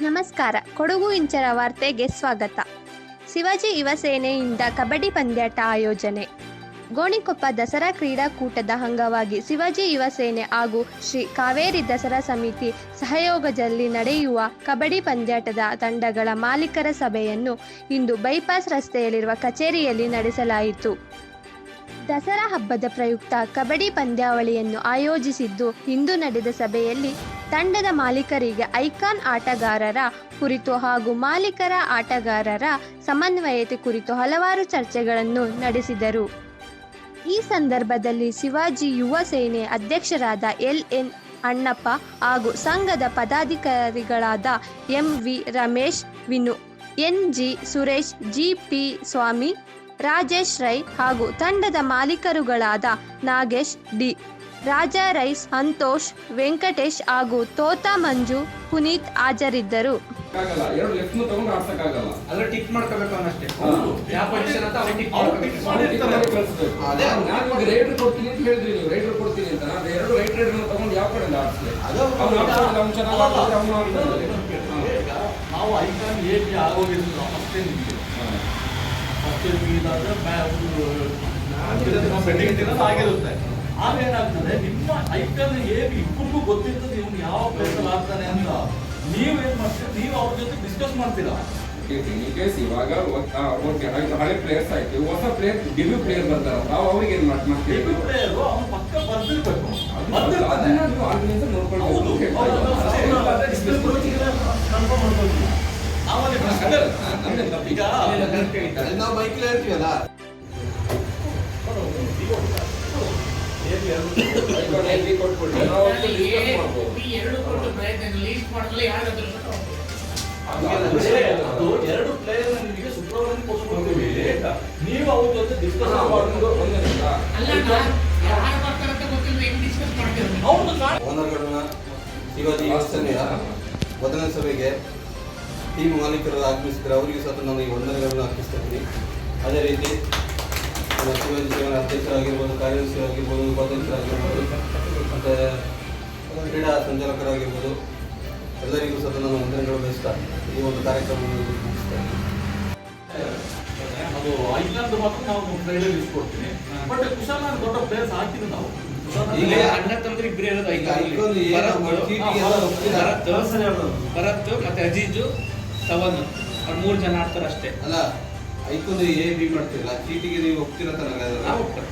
ನಮಸ್ಕಾರ. ಕೊಡಗು ಇಂಚರ ವಾರ್ತೆಗೆ ಸ್ವಾಗತ. ಶಿವಾಜಿ ಯುವಸೇನೆಯಿಂದ ಕಬಡ್ಡಿ ಪಂದ್ಯಾಟ ಆಯೋಜನೆ. ಗೋಣಿಕೊಪ್ಪ ದಸರಾ ಕ್ರೀಡಾಕೂಟದ ಅಂಗವಾಗಿ ಶಿವಾಜಿ ಯುವಸೇನೆ ಹಾಗೂ ಶ್ರೀ ಕಾವೇರಿ ದಸರಾ ಸಮಿತಿ ಸಹಯೋಗದಲ್ಲಿ ನಡೆಯುವ ಕಬಡ್ಡಿ ಪಂದ್ಯಾಟದ ತಂಡಗಳ ಮಾಲೀಕರ ಸಭೆಯನ್ನು ಇಂದು ಬೈಪಾಸ್ ರಸ್ತೆಯಲ್ಲಿರುವ ಕಚೇರಿಯಲ್ಲಿ ನಡೆಸಲಾಯಿತು. ದಸರಾ ಹಬ್ಬದ ಪ್ರಯುಕ್ತ ಕಬಡ್ಡಿ ಪಂದ್ಯಾವಳಿಯನ್ನು ಆಯೋಜಿಸಿದ್ದು ಇಂದು ನಡೆದ ಸಭೆಯಲ್ಲಿ ತಂಡದ ಮಾಲೀಕರಿಗೆ ಐಕಾನ್ ಆಟಗಾರರ ಕುರಿತು ಹಾಗೂ ಮಾಲೀಕರ ಆಟಗಾರರ ಸಮನ್ವಯತೆ ಕುರಿತು ಹಲವಾರು ಚರ್ಚೆಗಳನ್ನು ನಡೆಸಿದರು. ಈ ಸಂದರ್ಭದಲ್ಲಿ ಶಿವಾಜಿ ಯುವ ಸೇನೆ ಅಧ್ಯಕ್ಷರಾದ ಎಲ್ ಎನ್ ಅಣ್ಣಪ್ಪ ಹಾಗೂ ಸಂಘದ ಪದಾಧಿಕಾರಿಗಳಾದ M V Ramesh, Vinu N G Suresh, G P Swamy Rajesh Rai ಹಾಗೂ ತಂಡದ ಮಾಲೀಕರುಗಳಾದ ನಾಗೇಶ್ ಡಿ. ರಾಜಾ ರೈ ಸಂತೋಷ್ ವೆಂಕಟೇಶ್ ಹಾಗೂ ತೋತಾ ಮಂಜು ಪುನೀತ್ ಹಾಜರಿದ್ದರು. ನೀವು. ಆಗಿರುತ್ತೆ. ಆಗ ಏನಾಗ್ತದೆ ನಿಮ್ಮ ಐಕಾನ್ ಏನು ಇಬ್ಬರಿಗೂ ಗೊತ್ತಿರ್ತದೆ ಇವ್ನು ಯಾವ ಪ್ಲೇಸಲ್ಲಿ ಆಗ್ತಾನೆ ಅಂತ ನೀವು ಏನ್ ಮಾಡ್ತೀರಾ ನೀವು ಅವ್ರ ಜೊತೆ ಡಿಸ್ಕಸ್ ಮಾಡ್ತೀರಾ? ಕೇಸ್ ಇವಾಗ ಹಳೆ ಪ್ಲೇಯರ್ಸ್ ಆಯ್ತು ಹೊಸ ಪ್ಲೇಯರ್ ಡೆಬ್ಯೂ ಪ್ಲೇಯರ್ ಬರ್ತಾರ ನಾವು ಅವ್ರಿಗೆ ಏನ್ ಮಾಡ್- ಮಾಡ್ತೀವಿ? ಡೆಬ್ಯೂ ಪ್ಲೇಯರು ಅವನು ಪಕ್ಕ ಬರ್ದಿರ್ಬೇಕು. ಅದು- ಬರ್ದಿರ್ತಾನೆ. ಅದನ್ನ ನೀವು ಆರ್ಗನೈಸರ್ ನೋಡ್ಕೊಳ್ಬೇಕು. ಅದು- ಅದೇ, ಅದು ಎರಡು ಪ್ಲೇಯರ್ ನಿಮಗೆ ಶುಕ್ರವಾರ ನೀವು ಅವ್ರ ಜೊತೆ ಡಿಸ್ಕಸ್ ಹಾ, ಒಂದು ಓನರ್ಗಳನ್ನ ಶಿವಾಜಿ ಯೋಜನೆಯ ಮೊದಲನೇ ಸಭೆಗೆ ಟೀಮ್ ಮಾಲೀಕರು ಆಗಮಿಸಿದ್ರೆ ಅವರಿಗೂ ಸಹ ನಾನು ಈ ವಂದನೆಗಳನ್ನು ಅರ್ಪಿಸ್ತಾ ಇದ್ದೀನಿ ಅದೇ ರೀತಿ ನಮ್ಮ ಕಾರ್ಯದರ್ಶಿ ಅಧ್ಯಕ್ಷರಾಗಿರ್ಬೋದು ಕಾರ್ಯದರ್ಶಿಯಾಗಿರ್ಬೋದು ಉಪಾಧ್ಯಕ್ಷರಾಗಿರ್ಬೋದು ಮತ್ತು ಕ್ರೀಡಾ ಸಂಚಾಲಕರಾಗಿರ್ಬೋದು ಎಲ್ಲರಿಗೂ ಸಹ ನಾನು ವಂದನೆಗಳು ಬಯಸ್ತಾ ಈ ಒಂದು ಕಾರ್ಯಕ್ರಮವನ್ನು ಮುಗಿಸ್ತಾ ಅದು ಐದ್ನಂದು ಮಾತ್ರ ನಾವು ಫ್ರೈಡೇ ಇಸ್ಕೊಡ್ತೀನಿ ಕೊಡ್ತೀನಿ ಬಟ್ ಕುಶಾಲ್ ದೊಡ್ಡ ಪ್ಲೇಸ್ ಹಾಕಿದ್ರು ನಾವು. ಈಗ ಅಣ್ಣ ತಂದ್ರೆ ಇಬ್ಬರೇ ಇರೋದು ಈಗ ಭರತ್ ಮತ್ತೆ ಅಜೀಜು. ಸವನ್ ಅವ್ರು ಮೂರು ಜನ ಆಡ್ತಾರೆ ಅಷ್ಟೇ. ಅಲ್ಲ ಐಕೊಂಡು ಏನು ಬಿ ಮಾಡ್ತೀರಲ್ಲ? ಚೀಟಿಗೆ ನೀವು ಹೋಗ್ತಿರೋ ತನಕ ನಾವು ಹೋಗ್ತಾರೆ